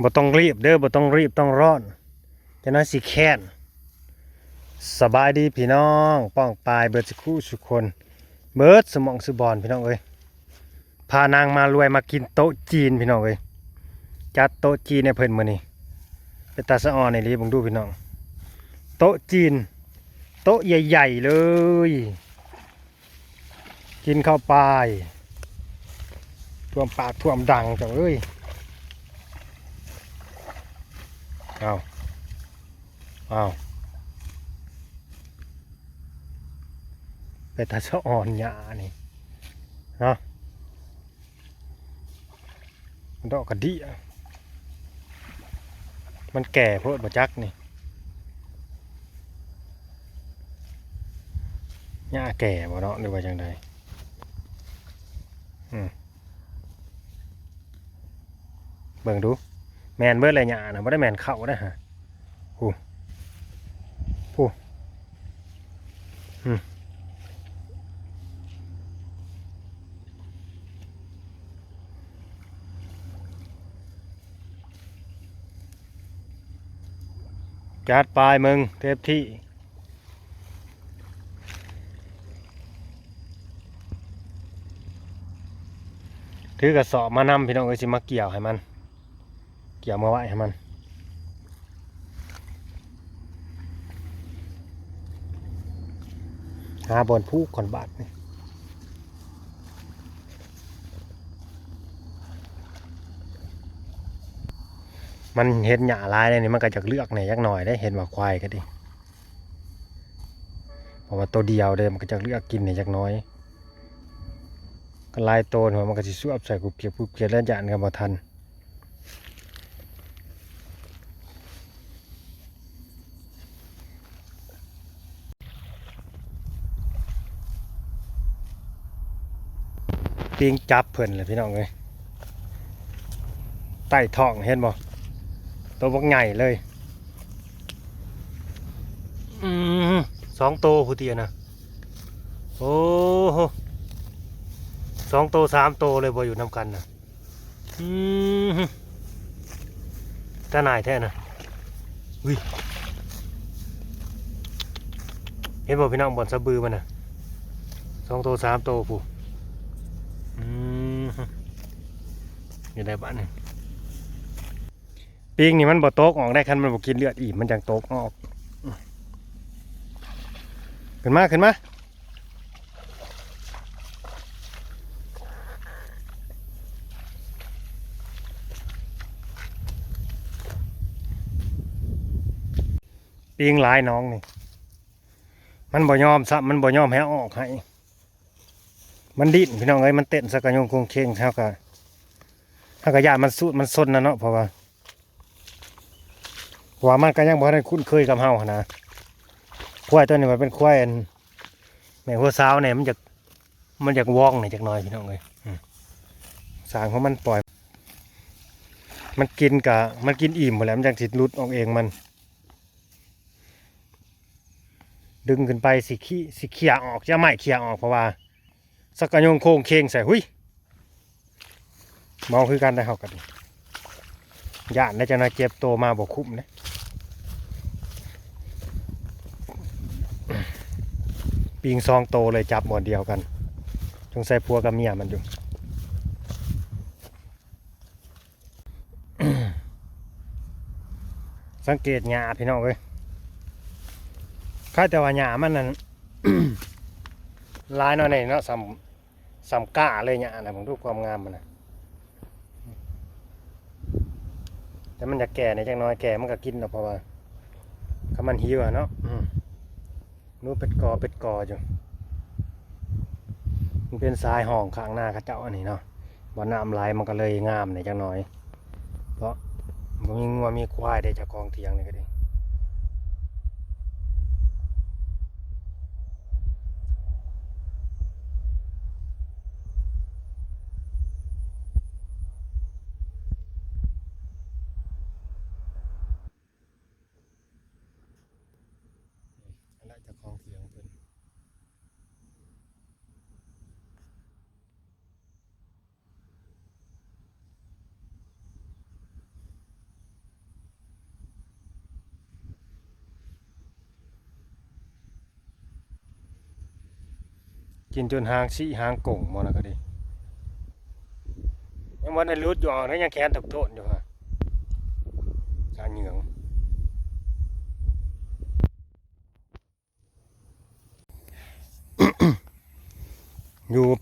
บ่ต้องรีบเด้อบ่ต้องรีบต้องร้อนจะน้อยสิแค้นสบายดีพี่น้องป้องปลายเบิดสิคู่สุคน เบิดสมองสุบอนพี่น้องเอ้ยพานางมารวยมากินโต๊ะจีนพี่น้องเอ้ยจัดโต๊ะจีนให้เพิ่นมื้อนี้เป็นตาสะออนในรีบังดูพี่น้อง โต๊ะจีน โต๊ะใหญ่ๆเลย กินเข้าไปท่วมปากท่วมดังจังเอ้ย เอาเอาไปตาสะอ่อนหยานี่เนาะมันดอกกระดิอะมันแก่โพดบะจักนี่หญ้าแก่บ่เนาะหรือว่าจังใดอืมเบิ่งดู มนเบิดเลยหญ้านะบ่ได้แมนเข้าได้ฮะผู้ผู้อืมจัดปลายมึงเทปที่ถือกระสอบมานำพี่น้องเอ้ยสิมาเกี่ยวให้มัน เกี่ยวมาไว้ให้มันหาบอนผู้ก่อนบาทนี่มันเห็นหยาลายเลยนี่มันก็จะเลือกเนี่ยยักหน่อยได้เห็นว่าควายก็ดิเพราะว่าตัวเดียวเดิมันก็จะเลือกกินเนี่ยยักน้อยก็ลายโตนหัวมันก็สิสวบใส่กุบเกียบกุบเกียบแล้วจานกันบ่ทัน ปิงจับเพิ่นเลยพี่น้องเอ้ยใต้ท้องเห็นบ่ตัวบักใหญ่เลยอืมสองโตผู้เตียนะโอ้โหสองโตสามโตเลยบ่อยู่นำกันนะอืมตาหนายแท้นะวิเห็นบ่พี่น้องบ่อนสะบือมันนะสองโตสามโตผู้อืม อยู่ในบ้านนี่ปิงนี่มันบ่โต๊กออกได้คันมันบ่กินเลือดอีกมันจังโต๊กออกขึ้นมาขึ้นมาปีงหลายน้องนี่ มันบ่ยอมซับมันบ่ยอมให้ออกให้ มันดิ้นพี่น้องเอ้ยมันเต้นสกกะยงคงเคงเท่ากับ ถ้ากะยามันสู้มันซนนะเนาะเพราะว่าว่ามันก็ยังบ่ได้คุ้นเคยกับเฮานะควายตัวนี้มันเป็นควายอันแม่หัวสาวเนี่ยมันจะมันจะว่องเนี่ยจักน่อยพี่น้องเอ้ยสางของมันปล่อย มันกินกะมันกินอิ่มหมดแล้วมันจังสิหลุดออกเองมัน ดึงขึ้นไปสิขี้สิเขี่ยออกจะไม่เขี่ยออกเพราะว่าสักกะยงโค้งเคงใส่หุย เมาคือกันได้เขากันย่านได้จะนาเจ็บโตวมาบกคุ้มนะปิงซองโตเลยจับหมดเดียวกันจงใส่พัวกับเมียมันอยู่สังเกตหญ้าพี่น้องเว้ยข้าแต่ว่าหญ้ามันนั่นลายน่อยนี่เนาะสำสำก้าเลยหญ้านะผมดูความงามมันนะ แต่มันจะแก่ในจังน้อยแก่มันก็กินเนาะเพราะว่าถ้ามันหิวอะเนาะอืมนู้นเป็ดกอเป็ดกออยู่มันเป็นทรายห่องข้างหน้าเข้าเจ้าอันนี้เนาะบ่น้ำไหลมันก็เลยงามในจังน้อย เพราะมันมีงัวมีควายได้จากกองเทียงนี่ก็ดี ของเสียงเพิ่นกินจนหางสีหางก่งมอนะก็ดียังวันในรุดอยู่ออกนยังแขนตกโทนอยู่ฮะ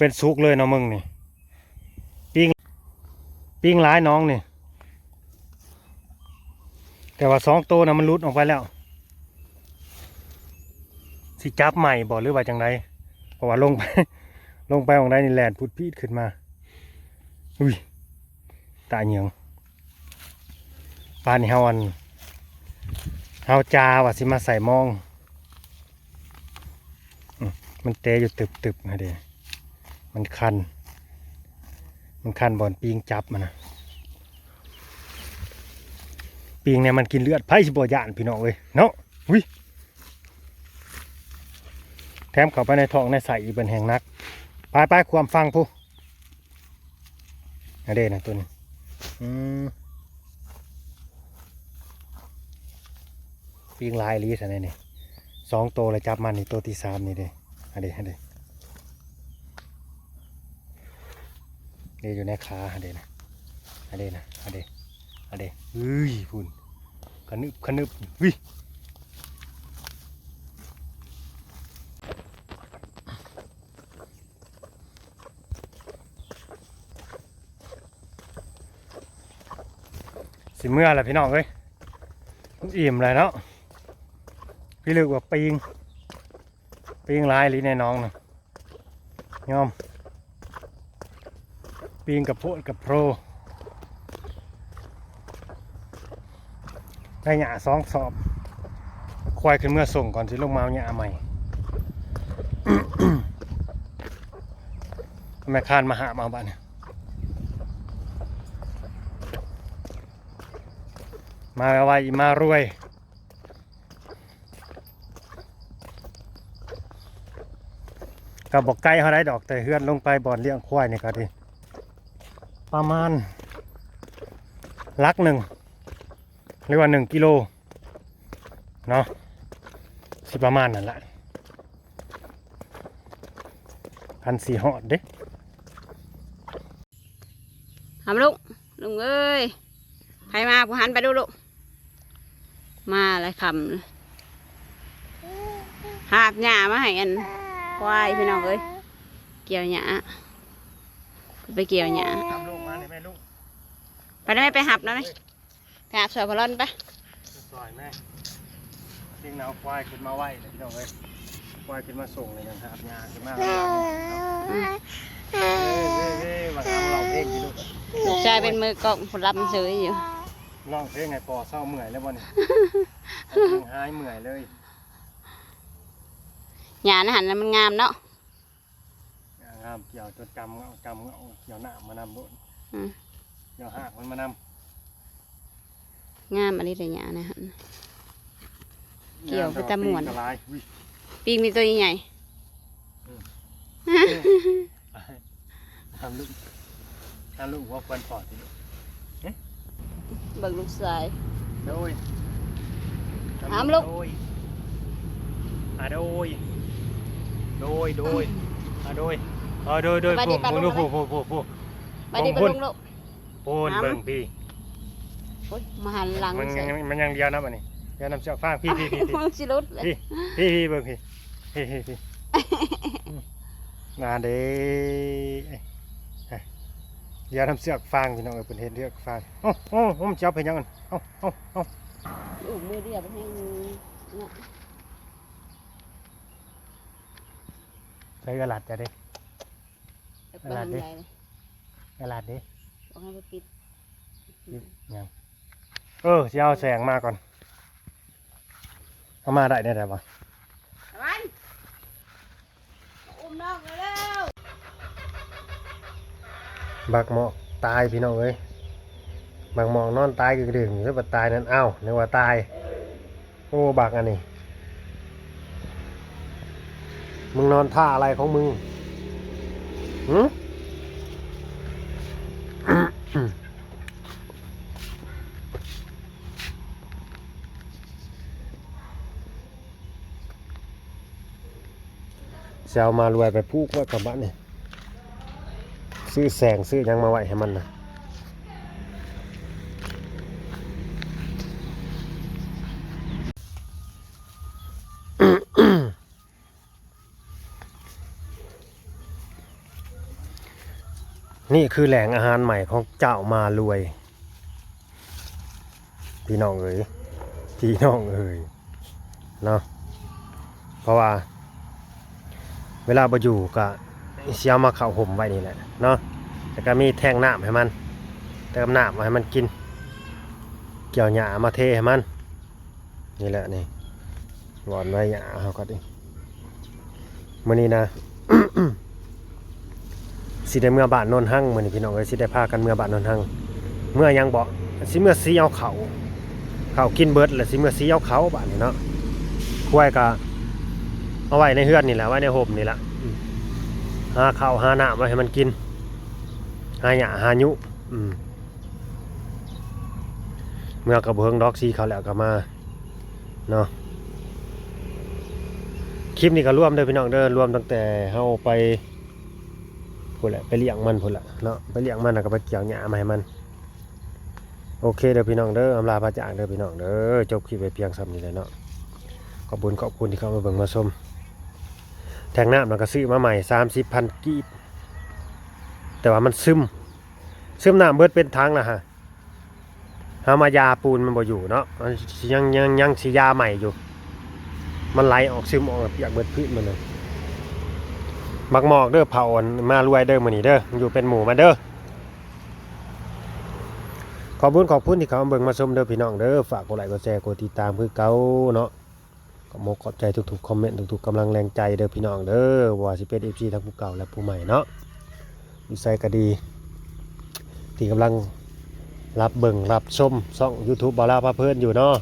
เป็นสุกเลยนะมึงนี่ปิ้งปิ้งร้ายน้องนี่ แต่ว่าสองตัวนะมันรุดออกไปแล้ว สิจับใหม่บอกหรือว่าจังไรเพราะว่าลงไป ลงไปของใดนี่แลนพุดพีดขึ้นมา อุ้ยตาเหนียงปานนี่เฮาอันเฮาจาว่าสิมาใส่มอง มันเตะอยู่ตึบๆนะเด้ มันคัน มันคันบอนปีงจับมันนะปีงเนี่ยมันกินเลือดไผ่สิบ่ยานพี่น้องเว้ยเนาะอุ้ยแถมเข้าไปในท้องในใส่อีกเป็นแห่งนักไปไปความฟังผู้อันเด้นะตัวนี้ปีงลายลีสันนี่สองตัวเลยจับมันนี่ตัวที่สามนี่เด้อันเด้อันเด้ เดอยู่ในขาเดนะอเดนะอเด้อันเดเฮ้ยพุ่นขนึบขนึบวิสิเมื่อแหละพี่น้องเอ้ยอิ่มเลยเนาะพี่ลึกว่าปิงปิงลายลีในน้องนะยอม ปิงกับโพดกับโพรได้หยาสองสอบ ควายขึ้นเมื่อส่งก่อนสิลงมาเอาหยาใหม่แม่คานมาหามาบ้านเนี่ยมาไวมารวยก็บอกไกลเขาได้ดอกแต่เฮือนลงไปบ่อนเลี้ยงควายนี่ก็ดี ประมาณลักหนึ่งหรือว่าหนึ่งกิโลเนาะสิประมาณนั่นแหละพันสี่หอดเด้ทำลูกลุงเอ้ยใครมาผู้หันไปดูลูกมาอะไรคำหาบหญ้ามาให้อันควายพี่น้องเอ้ยเกี่ยวหญ้าไปเกี่ยวหญ้า ลูกมาเลยแม่ลูกไปได้ไหมไปหับนะไหมไปหับสวยพลอนไปสวยแม่เลี้ยงเอาควายขึ้นมาไหวเลยพี่น้องเอ้ยควายขึ้นมาส่งเลยนะครับยาขึ้นมาแล้วเฮ้ยเฮ้ยเฮ้ยมาทำร้องเพลงดิลูกลูกชายเป็นมือกล้องผลลัพธ์เฉยอยู่ร้องเพลงไงปอเศร้าเมื่อยแล้วบ่เนี่ยหายเมื่อยเลยหญ้านะหันแล้วมันงามเนาะงามเกี่ยวจนจำเอาจำเอาเกี่ยวหน้ามานำบุญอืม เกี่ยวหากมันมานงามอันนี้เลยหญ้านะหันำเกี่ยวไปตามหมวดกระไรอุ้ยปีกมีตัวใหญ่ทำลูกทำลูกว่าควรปอดดิลูกเบิกลูกชายโดยถามลูกโดยอะโดยโดยโดยอะโดยเออโดยโดยไปดิผู้ไปลูผู้กผู้ผู้ผู้ผู้ ไปดิไปของพุ่นลุงลูกปูนถามเบิ่งพี่โอ๊ยมาหันหลังมันใส่ยังมันยังเดียวนะมันนี่เดี๋ยวนำเสือกฟางพี่พี่พี่พี่ มันสิรุดเลยพี่ พี่พี่เบิ่งพี่พี่พี่พี่อืมมาเด้เอ้ยเอ้ยเดี๋ยวนำเสือกฟางพี่น้องเอ้ยเป็นเห็นเสือกฟางโอ้โอ้ผมจะเอาไปยังกันเอ้าเอ้าเอ้าอู้มือเดียวไปให้เนี่ยใช้กระดาษจะได้จะไปทำอะไรเลย กระดาษดิบอกให้ไปปิดยังเออจะเอาแสงมาก่อน เอามาได้ได้ไหมวะวันอุ้มน้องเลยเร็วบักหมอกตายพี่น้องเอ้ยบักหมอกนอนตายกึ่งดึงหรือว่าตายนั่นเอ้านึกว่าตาย โอ้บักอันนี้ มึงนอนท่าอะไรของมึงหืม จะเอามารวยไปพูกไว้กับบ้านเนี่ยซื้อแสงซื้อยังมาไว้ให้มันนะ นี่คือแหล่งอาหารใหม่ของเจ้ามารวย พี่น้องเอ๋ยพี่น้องเอ๋ยเนาะเพราะว่า เวลาบ่อยู่ก็เสียมาเข้าห่มไว้นี่แหละเนาะแล้วก็มีแท่งน้ำให้มัน เติมน้ำมาให้มันกิน เกี่ยวหญ้ามาเทให้มัน นี่แหละนี่หวานไว้หญ้าเขาก็ดิมื้อนี้นะ สิได้เมื่อบ้านโนนหั่งเหมือนพี่น้องเอ้ยสิได้พากันเมื่อบ้านโนนหั่งเมื่อยังบ่สิเมื่อสีเอาเขาเขากินเบิร์ดแล้วสิเมื่อสีเอาเขาบ้านนี้เนาะกล้วยก็เอาไว้ในเฮือนนี่แหละไว้ในห่มนี่แหละหาข้าวหาน้ำไว้ให้มันกินหาหญ้าหายุเมื่อกระเบื้องดอกสีเขาแล้วก็มาเนาะคลิปนี้ก็รวมเด้อพี่น้องเด้อรวมตั้งแต่เฮาไป พุ่นแหละไปเลี้ยงมันพุ่นแหละเนาะไปเลี้ยงมันแล้วก็ไปเกี่ยวหญ้ามาให้มัน โอเคเด้อพี่น้องเด้ออำลาพระจากเด้อพี่น้องเด้อจบคลิปไปเพียงซ้ำนี้แหละเนาะขอบคุณขอบคุณที่เข้ามาเบิ่งมาชมแทงน้ำแล้วก็ซื้อมาใหม่สามสิบพันกีบแต่ว่ามันซึม ซึมน้ำเบิดเป็นทางนะฮะหามายาปูนมันบ่อยู่เนาะมันยังยังยังสิยาใหม่อยู่ มันไหลออกซึมออกเปียกเบิดพื้นมันเลย มักหมอกเด้อเผาอ่อนมารวยเด้อมื้อนี้เด้ออยู่เป็นหมู่มาเด้อขอบคุณขอบคุณที่เขามาเบิ่งมาชมเด้อพี่น้องเด้อฝากกดไลค์กดแชร์กดติดตามคือเก่าเนาะก็มกขอบใจทุกๆคอมเมนต์ทุกๆกำลังแรงใจเด้อพี่น้องเด้อว่าสิเป็น FC ทั้งผู้เก่าและผู้ใหม่เนาะอยู่ใส่ก็ดี ที่กำลังรับเบิ่งรับชมช่อง YouTube บาลาพาเพิ่อนอยู่เนาะ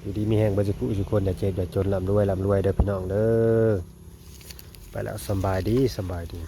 อยู่ดีมีแห่งบ่สิผู้ทุกคนอย่าเจ็บอย่าจนร่ำรวยร่ำรวยเด้อพี่น้องเด้อ แล้วสบายดีสบายดี